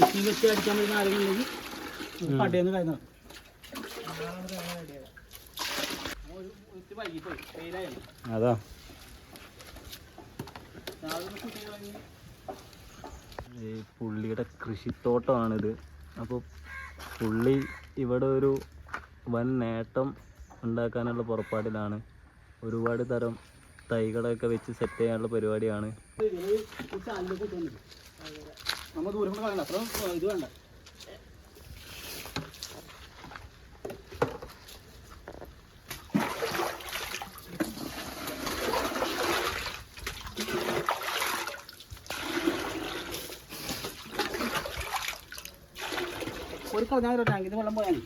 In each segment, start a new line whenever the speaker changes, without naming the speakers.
Machine വെച്ച് അടിക്കാൻ പറ്റുന്ന ആരെങ്കിലും പടയെന്ന് വൈകിപ്പോയി വെയിലായിരുന്നു
അതാ. ഈ പുള്ളിയുടെ കൃഷിത്തോട്ടമാണിത്. അപ്പോൾ പുള്ളി ഇവിടെ ഒരു വൻ നേട്ടം ഉണ്ടാക്കാനുള്ള പുറപ്പാടിലാണ്. ഒരുപാട് തരം തൈകളൊക്കെ വെച്ച് സെറ്റ് ചെയ്യാനുള്ള പരിപാടിയാണ്.
നമ്മ ദൂരം കൊണ്ട് കളയണ്ട. അത്ര ഇത് വേണ്ട. ഒരു കളഞ്ഞാൽ ടാങ്കിന് വെള്ളം പോയാൽ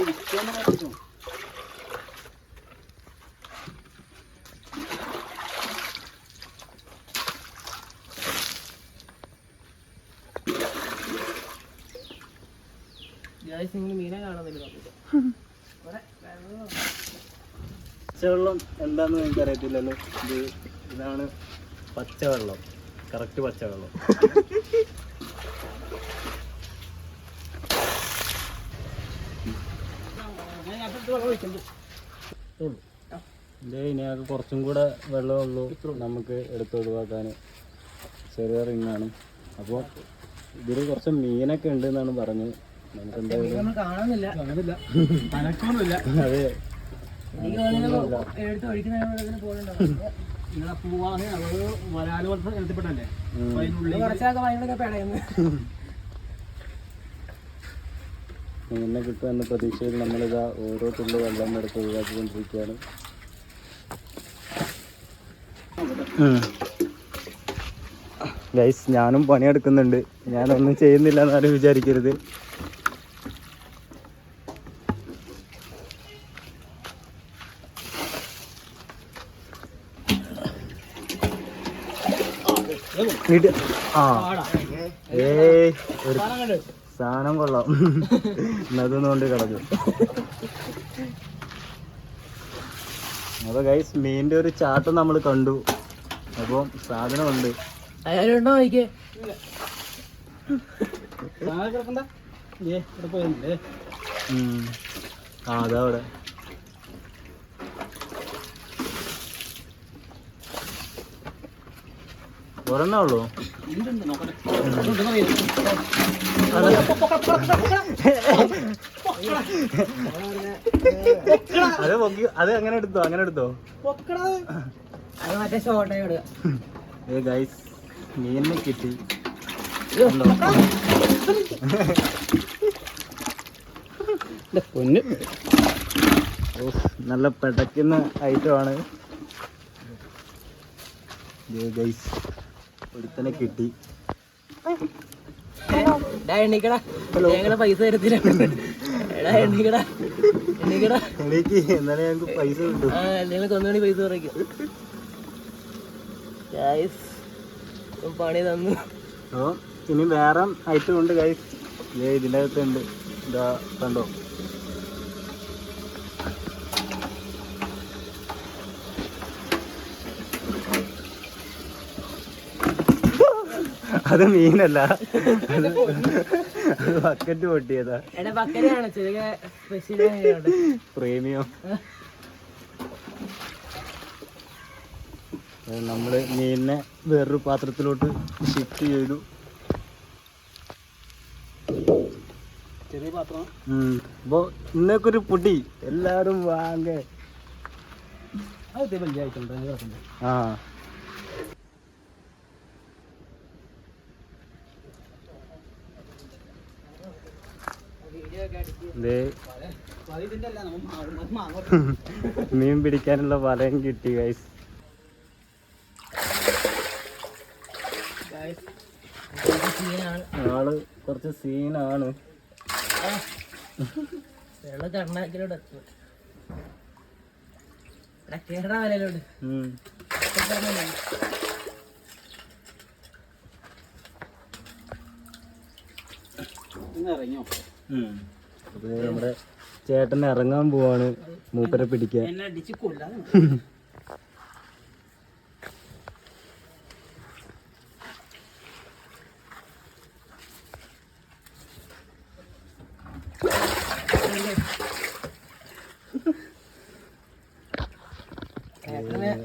വിൽക്കാൻ മീനെ കാണുന്നില്ല
പച്ചവെള്ളം എന്താന്ന് നിങ്ങൾക്ക് അറിയത്തില്ലല്ലോ ഇത് ഇതാണ് പച്ചവെള്ളം. കറക്റ്റ് പച്ചവെള്ളം. ഇനിയൊക്കെ കുറച്ചും കൂടെ വെള്ളമുള്ളൂ നമുക്ക് എടുത്ത് ഒഴിവാക്കാൻ. ചെറിയ റിങ്ങാണ്. അപ്പോൾ ഇതിൽ കുറച്ച് മീനൊക്കെ ഉണ്ട് എന്നാണ് പറഞ്ഞത്. നമുക്ക് എന്തായാലും
കാണുന്നില്ല. കാണുന്നില്ല. അനക്കൊന്നുമില്ല
അതെ.
എടുത്ത് ഒഴിക്കുന്ന വരാൽ പോലത്തെ. കുറച്ചൊക്കെ പേടയെന്ന്.
മീനിനെ കിട്ടുമെന്ന പ്രതീക്ഷയിൽ നമ്മളിതാ ഓരോ തുള്ളി വെള്ളം എടുത്ത് ഒഴിവാക്കിക്കൊണ്ടിരിക്കുകയാണ്. ഗൈസ് ഞാനും പണിയെടുക്കുന്നുണ്ട്. ഞാനൊന്നും ചെയ്യുന്നില്ല എന്നാലും വിചാരിക്കരുത്. ആ. ഏയ് ഒരു സാധനം കൊള്ളാം. എന്നതൊന്നും കൊണ്ട് കിടന്നു അപ്പൊ ഗൈസ് മീനിന്റെ ഒരു ചാട്ടം നമ്മൾ കണ്ടു. അപ്പം സാധനമുണ്ട്.
അയാളുണ്ടോ നോക്കിയേ? കിടക്കണ്ട ഏ ഇവിടെ പോയല്ലേ
ഉം. ആ അതാ ഒരെണ്ണേ ഉള്ളൂ അത് പൊക്കി അത് അങ്ങനെ എടുത്തോ? അങ്ങനെ എടുത്തോ? ഏ ഗൈസ് മീനിനെ കിട്ടി.
പൊന്ന്.
നല്ല പെടക്കുന്ന ഐറ്റമാണ് ഗൈസ് ഒരുത്തനെ കിട്ടി.
എണ്ണിക്കടാ ഞങ്ങളെ പൈസ തരത്തില്ല. എടാ എണ്ണിക്കടാ എണ്ണിക്കടാ
എനിക്ക് എന്നാലേ ഞങ്ങൾക്ക് പൈസ കിട്ടും.
പൈസ കുറയ്ക്കും. ഗായ്സ് പണി തന്നു.
അപ്പോൾ ഇനി വേറെ ഐറ്റം ഉണ്ട് ഗൈസ് ഇതിന്റെ അകത്തുണ്ട്. ഇതാ കണ്ടോ? അത് മീനല്ല. അത് ബക്കറ്റ് പൊട്ടിയതാ. പ്രീമിയം നമ്മൾ മീനിനെ വേറൊരു പാത്രത്തിലോട്ട് ഷിഫ്റ്റ് ചെയ്തു.
ചെറിയ പാത്രം.
അപ്പോൾ ഇന്നൊക്കെ ഒരു പൊടി. എല്ലാരും വാങ്ങേ. ആ. മീൻ പിടിക്കാനുള്ള വലയും കിട്ടി ഗൈസ്
ഗായ്സ് സീനാണ്
ആൾ കുറച്ച് സീനാണ്
വെള്ള. ഇറങ്ങിയോ.
അപ്പൊ നമ്മുടെ ചേട്ടൻ ഇറങ്ങാൻ പോവാണ്. മൂപ്പരെ പിടിക്കാൻ.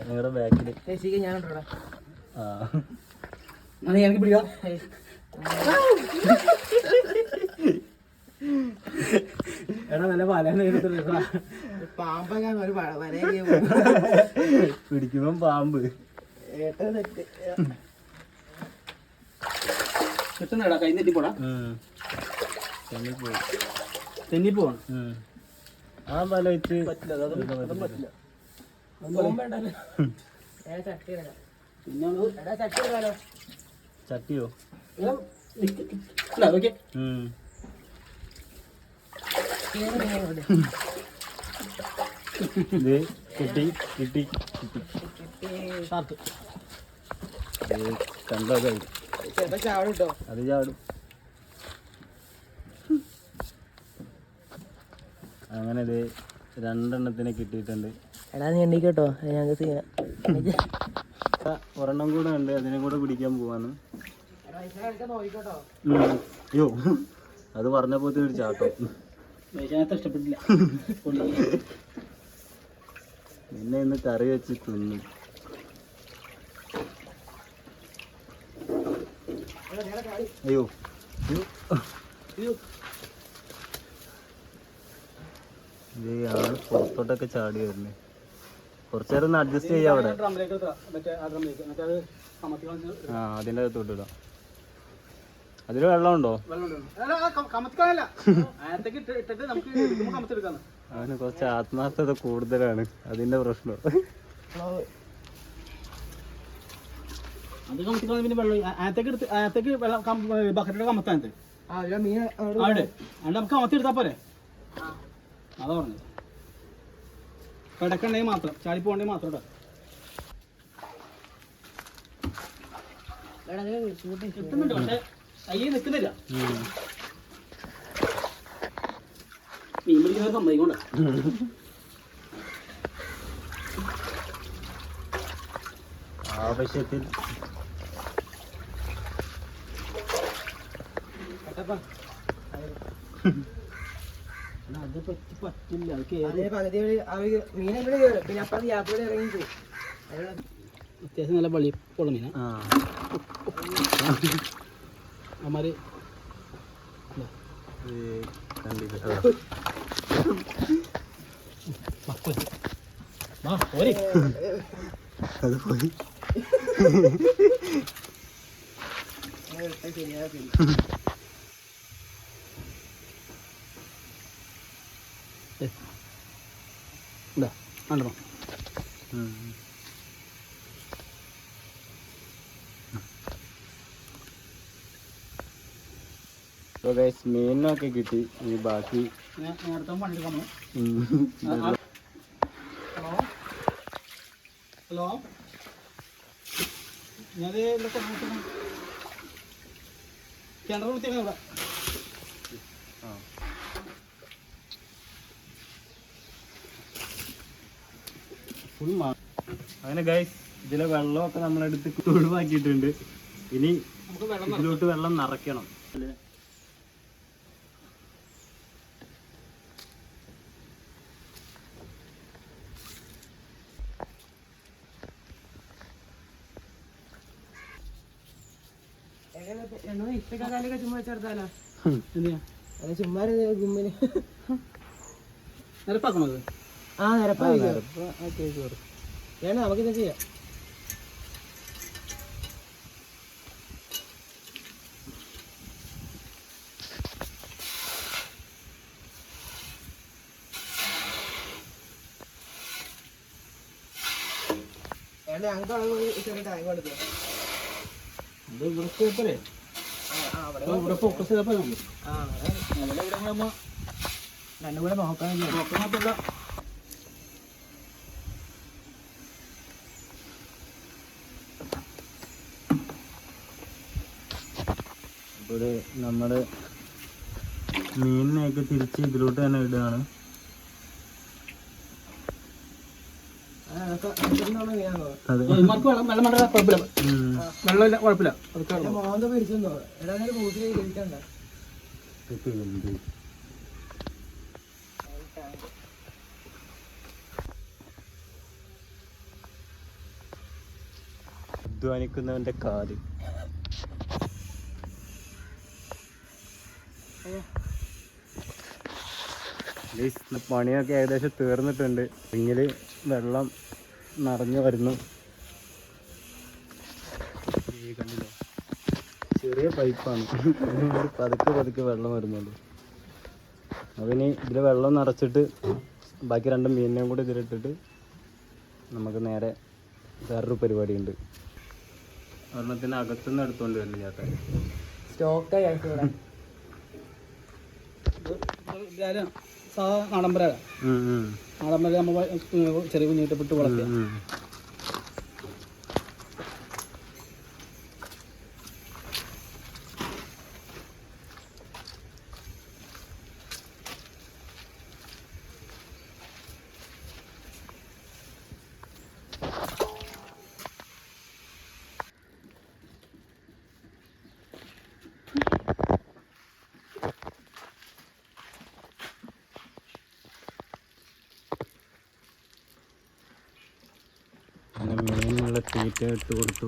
ഞാനുണ്ടോടാ? ബാക്കിൽ
ആ
എനിക്ക് പിടിക്കാം. എടാ നല്ല വല
പാമ്പൊക്കെ ഒരു വരയൊക്കെ
പിടിക്കുമ്പം പാമ്പ്.
കിട്ടുന്നടാ കൈ.
ആ. വല വെച്ച്
പറ്റില്ല അത് അതും
കിട്ടി കിട്ടി കിട്ടി. കണ്ടോ
കേട്ടോ
അത് ചാടും അങ്ങനെ ഇത് രണ്ടെണ്ണത്തിനെ കിട്ടിയിട്ടുണ്ട്.
എടാ നീ എണ്ണിക്കട്ടോ. ഞങ്ങൾക്ക് സീന.
ഒരെണ്ണം കൂടെ ഉണ്ട്. അതിനെ കൂടെ പിടിക്കാൻ പോവാന്ന്. അയ്യോ. അത് പറഞ്ഞപ്പോ ഒരു ചാട്ടോ
ഇഷ്ടപ്പെട്ടില്ല.
പിന്നെ ഇന്ന് കറി വെച്ച് തിന്നു. അയ്യോ. ഇത് ആൾ പുറത്തോട്ടൊക്കെ ചാടി വരുന്നേ. കുറച്ചു നേരം ഒന്ന് അഡ്ജസ്റ്റ് ചെയ്യാം അവിടെ.
ആ
അതിന്റെ അകത്തോട്ട് ഇടാം. അതിൽ വെള്ളമുണ്ടോ. അവന് കുറച്ച് ആത്മാർത്ഥത കൂടുതലാണ്. അതിന്റെ പ്രശ്നം.
അത് പിന്നെ വെള്ളം എടുത്ത് വെള്ളം കമത്താനത്ത്.
അവിടെ
നമുക്ക് കമത്തി എടുത്താ പോരെ? അതാ പറഞ്ഞത്. കിടക്കണ്ടെങ്കിൽ മാത്രം. ചാടി പോകണ്ടെങ്കിൽ മാത്രം ഇടാം
ഷൂട്ടിങ്
കിട്ടുന്നുണ്ട് പക്ഷെ കയ്യിൽ നിൽക്കുന്നില്ല. മീൻ പിടിക്കുന്നവർ സമ്മതിക്കൊണ്ട്
ആവശ്യത്തിൽ.
അത് പറ്റി പറ്റില്ല. അത്
അതിന് പകുതി വഴി അവർ മീൻ ഇവിടെ കയറും പിന്നെ അപ്പം അത് യാത്ര ഇറങ്ങി പോയി
അത്യാവശ്യം നല്ല വളി പൊള്ള മീനാ. പോരെ
അത് പോയി
ഇതാ കണ്ടോ
ഉം. ഗൈസ് മീനൊക്കെ മീനിനൊക്കെ കിട്ടി. ഇനി ബാക്കി
ഹലോ? ഹലോ? ഞാൻ കിണർ വൃത്തിയാണ് ഇവിടെ.
Full മാ- അങ്ങനെ ഗൈസ് ഇതിലെ വെള്ളമൊക്കെ നമ്മളെടുത്ത് ഒഴിവാക്കിയിട്ടുണ്ട്. ഇനി ഇതിലോട്ട് വെള്ളം നിറയ്ക്കണം.
ചുമ്മാ അല്ല ചുമ്മാ ഗുമ്മിന് ആ ചെറിയ ടാങ്ക് കൊടുത്തു
ഇത് ഇവിടെ ചെയ്തപ്പോഴേ
ആ അവിടെ
ഇവിടെ ഫോക്കസ്
അവിടെ
ഇവിടെ നമ്മൾ
രണ്ടും കൂടെ നോക്കാനില്ല
നോക്കാൻ മാത്രമല്ല
ഇവിടെ നമ്മുടെ മീനിനെയൊക്കെ തിരിച്ച് ഇതിലോട്ട് തന്നെ ഇടുകയാണ്. അതെ.
വെള്ളമില്ല കുഴപ്പമില്ല. അതൊക്കെ
മോന്ത എടാ?
അധ്വാനിക്കുന്നവന്റെ കാൽ. പണിയൊക്കെ ഏകദേശം തീർന്നിട്ടുണ്ട്. ഇങ്ങനെ വെള്ളം നിറഞ്ഞു വരുന്നു. ഈ കണ്ടില്ലേ ചെറിയ പൈപ്പാണ്. പതുക്കെ പതുക്കെ വെള്ളം വരുന്നുണ്ട്. അതിന് ഇതിൽ വെള്ളം നിറച്ചിട്ട് ബാക്കി രണ്ട് മീനിനെയും കൂടി ഇതിലിട്ടിട്ട് നമുക്ക് നേരെ വേറൊരു പരിപാടിയുണ്ട്. ഒരെണ്ണത്തിന് അകത്തുനിന്ന് എടുത്തുകൊണ്ട്
സ്റ്റോക്കായി ഇവിടെ.
ഇതാരും? സാധാ നാടമ്പര. നാടമ്പര നമ്മൾ ചെറിയ കുഞ്ഞിട്ടപ്പെട്ട് വളർത്തുക
തീറ്റ ഇട്ട് കൊടുത്തു.